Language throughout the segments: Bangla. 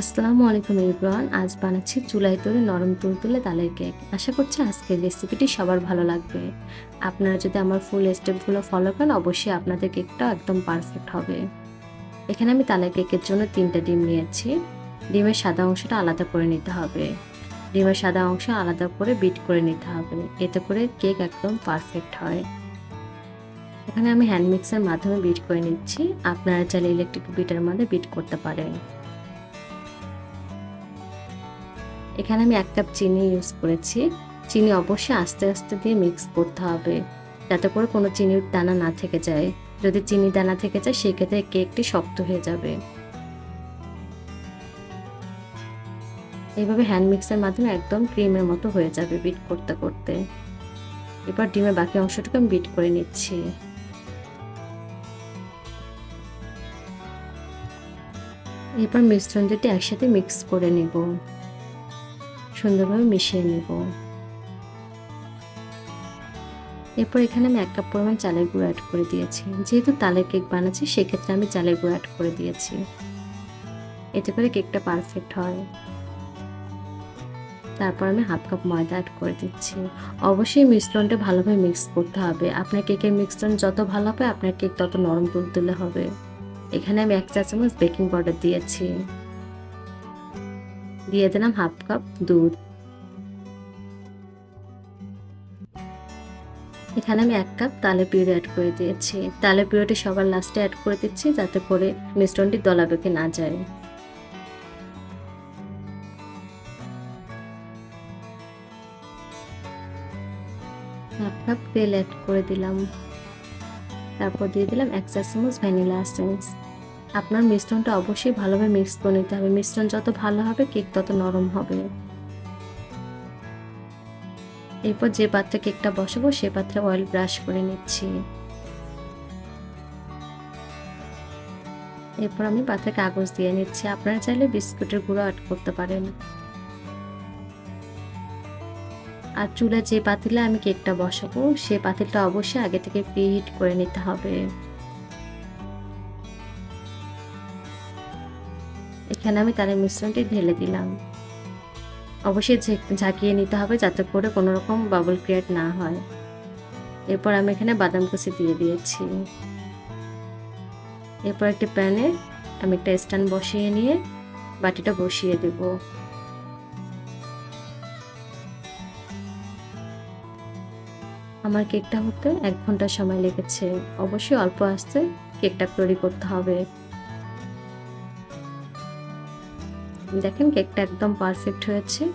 আসসালামু আলাইকুম ইব্রান আজ বানাচ্ছি চুলায় তৈরি নরম তুলতুলে তালের কেক। আশা করছি আজকের রেসিপিটি সবার ভালো লাগবে। আপনারা যদি আমার ফুল স্টেপগুলো ফলো করেন, অবশ্যই আপনাদের কেকটা একদম পারফেক্ট হবে। এখানে আমি তালের কেকের জন্য তিনটা ডিম নিয়েছি। ডিমের সাদা অংশটা আলাদা করে নিতে হবে। ডিমের সাদা অংশ আলাদা করে বিট করে নিতে হবে। এতে করে কেক একদম পারফেক্ট হয়। এখানে আমি হ্যান্ড মিক্সার মাধ্যমে বিট করে নিচ্ছি। আপনারা চাইলে ইলেকট্রিক বিটের মধ্যে বিট করতে পারেন। এখানে আমি এক কাপ চিনি ইউজ করেছি। চিনি অবশ্যই আস্তে আস্তে দিয়ে মিক্স করতে হবে, যাতে করে কোনো চিনির দানা না থেকে যায়। যদি চিনি দানা থেকে যায়, সেক্ষেত্রে কেকটি শক্ত হয়ে যাবে। এইভাবে হ্যান্ড মিক্সের মাধ্যমে একদম ক্রিমের মতো হয়ে যাবে বিট করতে করতে। এবার ডিমের বাকি অংশটুকু আমি বিট করে নিচ্ছি। এরপর মিশ্রণ দুটি একসাথে মিক্স করে নেব। সুন্দরভাবে মিশিয়ে নেব। এরপর এখানে আমি এক কাপ পরিমাণ চালের গুঁড়ো অ্যাড করে দিয়েছি। যেহেতু তালের কেক বানাচ্ছি, সেক্ষেত্রে আমি চালের গুঁড়ো অ্যাড করে দিয়েছি। এতে করে কেকটা পারফেক্ট হয়। তারপর আমি হাফ কাপ ময়দা অ্যাড করে দিচ্ছি। অবশ্যই মিশ্রণটা ভালোভাবে মিক্স করতে হবে। আপনার কেকের মিশ্রণ যত ভালো হবে, আপনার কেক তত নরম তুলতুলে হবে। এখানে আমি এক চা চামচ বেকিং পাউডার দিয়েছি। দিয়ে দিলাম হাফ কাপ দুধ। এখানে আমি এক কাপ তালে পিউরি অ্যাড করে দিয়েছি। তালে পিউরিটি সবার লাস্টে অ্যাড করে দিচ্ছি যাতে করে মিশ্রণটি দলা বেঁকে না যায়। হাফ কাপ তেল অ্যাড করে দিলাম। তারপর দিয়ে দিলাম এক চা চামচ ভ্যানিলা এসেন্স। আপনার মিশ্রণটা অবশ্যই ভালোভাবে মিক্স করে নিতে হবে। মিশ্রণ যত ভালো হবে কেক তত নরম হবে। এরপর যে পাত্রে কেকটা বসাবো, সে পাত্রে অয়েল ব্রাশ করে নিচ্ছি। এরপর আমি পাত্রে কাগজ দিয়ে নিচ্ছি। আপনারা চাইলে বিস্কুটের গুঁড়ো অ্যাড করতে পারেন। আর চুলে যে পাতিলে আমি কেকটা বসাবো, সে পাতিলটা অবশ্যই আগে থেকে প্রিহিট করে নিতে হবে। এখানে আমি তারের মিশ্রণটি ঢেলে দিলাম। অবশ্যই ঝাঁকিয়ে নিতে হবে যাতে করে কোনো রকম বাবল ক্রিয়েট না হয়। এরপর আমি এখানে বাদাম কুচি দিয়ে দিয়েছি। এরপর একটি প্যানে আমি একটা স্ট্যান্ড বসিয়ে নিয়ে বাটিটা বসিয়ে দেব। আমার কেকটা হতে এক ঘণ্টা সময় লেগেছে। অবশ্যই অল্প আসতে কেকটা তৈরি করতে হবে। দেখেন কেকটা একদম পারফেক্ট হয়েছে।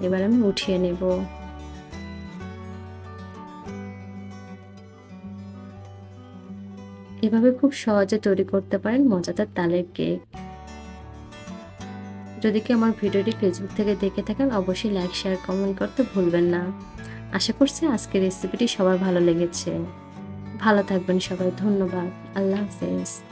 এবার আমি উঠিয়ে নেব। এভাবে খুব সহজে তৈরি করতে পারেন মজাদার তালের কেক। যদি কি আমার ভিডিওটি ফেসবুক থেকে দেখে থাকেন, অবশ্যই লাইক শেয়ার কমেন্ট করতে ভুলবেন না। আশা করছি আজকের রেসিপিটি সবার ভালো লেগেছে। ভালো থাকবেন সবাই, ধন্যবাদ। আল্লাহ হাফেজ।